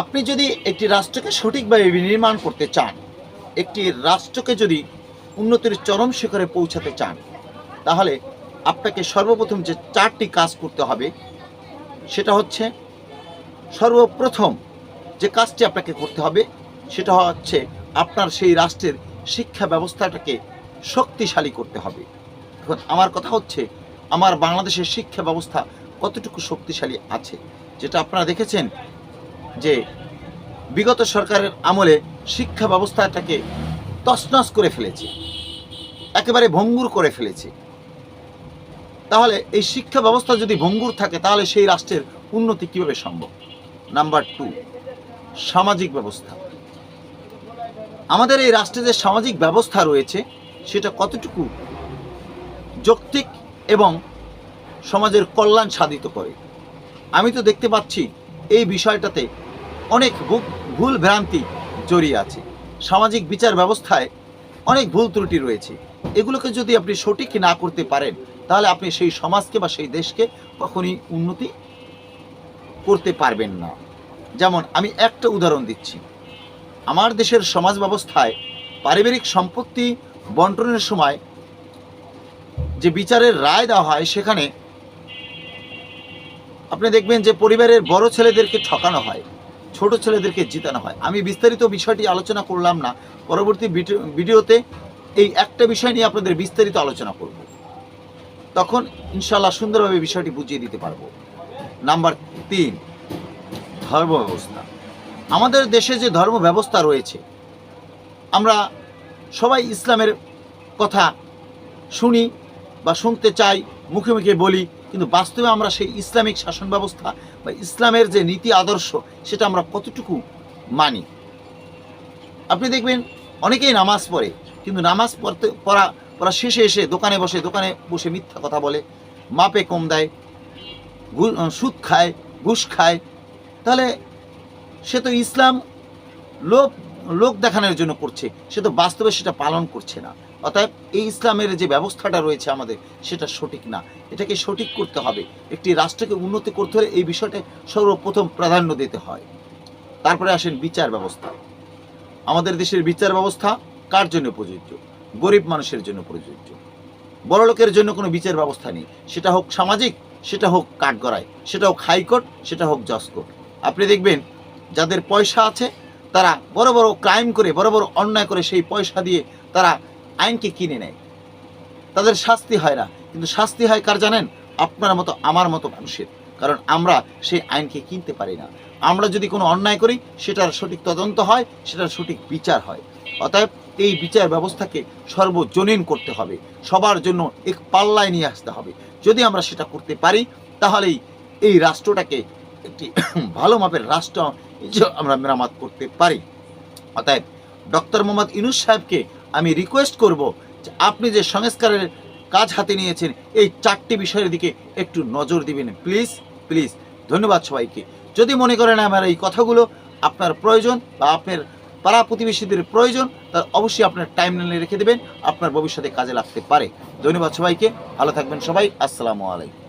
আপনি যদি একটি রাষ্ট্রকে সঠিকভাবে নির্মাণ করতে চান, একটি রাষ্ট্রকে যদি উন্নতির চরম শিখরে পৌঁছাতে চান, তাহলে আপনাকে সর্বপ্রথম যে চারটি কাজ করতে হবে, সেটা হচ্ছে সর্বপ্রথম যে কাজটি আপনাকে করতে হবে, সেটা হচ্ছে আপনার সেই রাষ্ট্রের শিক্ষা ব্যবস্থাটাকে শক্তিশালী করতে হবে। এখন আমার কথা হচ্ছে, আমার বাংলাদেশের শিক্ষা ব্যবস্থা কতটুকু শক্তিশালী আছে? যেটা আপনারা দেখেছেন যে বিগত সরকারের আমলে শিক্ষা ব্যবস্থাটাকে তছনছ করে ফেলেছে, একেবারে ভঙ্গুর করে ফেলেছে। তাহলে এই শিক্ষা ব্যবস্থা যদি ভঙ্গুর থাকে, তাহলে সেই রাষ্ট্রের উন্নতি কীভাবে সম্ভব? নাম্বার টু, সামাজিক ব্যবস্থা। আমাদের এই রাষ্ট্রে যে সামাজিক ব্যবস্থা রয়েছে, সেটা কতটুকু যৌক্তিক এবং সমাজের কল্যাণ সাধিত করে? আমি তো দেখতে পাচ্ছি এই বিষয়টাতে অনেক ভুল ভ্রান্তি জড়িয়ে আছে। সামাজিক বিচার ব্যবস্থায় অনেক ভুল ত্রুটি রয়েছে। এগুলোকে যদি আপনি সঠিক না করতে পারেন, তাহলে আপনি সেই সমাজকে বা সেই দেশকে কখনই উন্নতি করতে পারবেন না। যেমন, আমি একটা উদাহরণ দিচ্ছি। আমার দেশের সমাজ ব্যবস্থায় পারিবারিক সম্পত্তি বন্টনের সময় যে বিচারের রায় দেওয়া হয়, সেখানে আপনি দেখবেন যে পরিবারের বড় ছেলেদেরকে ঠকানো হয়। ছোট ছেলেদেরকে জিতানো হয়। আমি বিস্তারিত বিষয়টি আলোচনা করলাম না। পরবর্তী ভিডিও- ভিডিওতে এই একটা বিষয় নিয়ে আপনাদের বিস্তারিত আলোচনা করব। তখন ইনশাল্লাহ সুন্দরভাবে বিষয়টি বুঝিয়ে দিতে পারব। নাম্বার তিন ধর্ম ব্যবস্থা আমাদের দেশে যে ধর্ম ব্যবস্থা রয়েছে, আমরা সবাই ইসলামের কথা শুনি বা শুনতে চাই, মুখে মুখে বলি কিন্তু বাস্তবে আমরা সেই ইসলামিক শাসন ব্যবস্থা বা ইসলামের যে নীতি আদর্শ, সেটা আমরা কতটুকু মানি? আপনি দেখবেন অনেকেই নামাজ পড়ে, কিন্তু নামাজ পড়তে, পড়া পড়া শেষে এসে দোকানে বসে দোকানে বসে মিথ্যা কথা বলে, মাপে কম দেয় সুদ খায়, ঘুষ খায়। তাহলে সে তো ইসলাম লোক লোক দেখানোর জন্য করছে, সে তো বাস্তবে সেটা পালন করছে না। অতএব এই ইসলামের যে ব্যবস্থাটা রয়েছে আমাদের, সেটা সঠিক না। এটাকে সঠিক করতে হবে। একটি রাষ্ট্রকে উন্নতি করতে হলে এই বিষয়টা সর্বপ্রথম প্রাধান্য দিতে হয়। তারপরে আসেন বিচার ব্যবস্থা। আমাদের দেশের বিচার ব্যবস্থা কার জন্য প্রযোজ্য? গরিব মানুষের জন্য প্রযোজ্য। বড় লোকের জন্য কোনো বিচার ব্যবস্থা নেই। সেটা হোক সামাজিক, সেটা হোক কাঠগড়ায়। সেটা হোক হাইকোর্ট, সেটা হোক জজকোর্ট আপনি দেখবেন, যাদের পয়সা আছে তারা বড় বড় ক্রাইম করে, বড় বড় অন্যায় করে সেই পয়সা দিয়ে তারা আইনকে কিনে নেয়। তাদের শাস্তি হয় না। কিন্তু শাস্তি হয় কার জানেন? আপনার মতো, আমার মতো মানুষের। কারণ আমরা সেই আইনকে কিনতে পারি না। আমরা যদি কোনো অন্যায় করি, সেটার সঠিক তদন্ত হয়, সেটার সঠিক বিচার হয়। অতএব এই বিচার ব্যবস্থাকে সর্বজনীন করতে হবে। সবার জন্য এক পাল্লায় নিয়ে আসতে হবে। যদি আমরা সেটা করতে পারি, তাহলেই এই রাষ্ট্রটাকে একটি ভালো মাপের রাষ্ট্র আমরা মেরামত করতে পারি। অতএব ডক্টর মোহাম্মদ ইনুস সাহেবকে আমি রিকোয়েস্ট করব যে আপনি যে সংস্কারের কাজ হাতে নিয়েছেন, এই চারটি বিষয়ের দিকে একটু নজর দিবেন। প্লিজ প্লিজ, ধন্যবাদ সবাইকে। যদি মনে করেন আমার এই কথাগুলো আপনার প্রয়োজন বা আপনার পাড়া প্রতিবেশীদের প্রয়োজন, তার অবশ্যই আপনার টাইম রেখে দেবেন, আপনার ভবিষ্যতে কাজে লাগতে পারে। ধন্যবাদ সবাইকে, ভালো থাকবেন সবাই, আসসালামু আলাইকুম।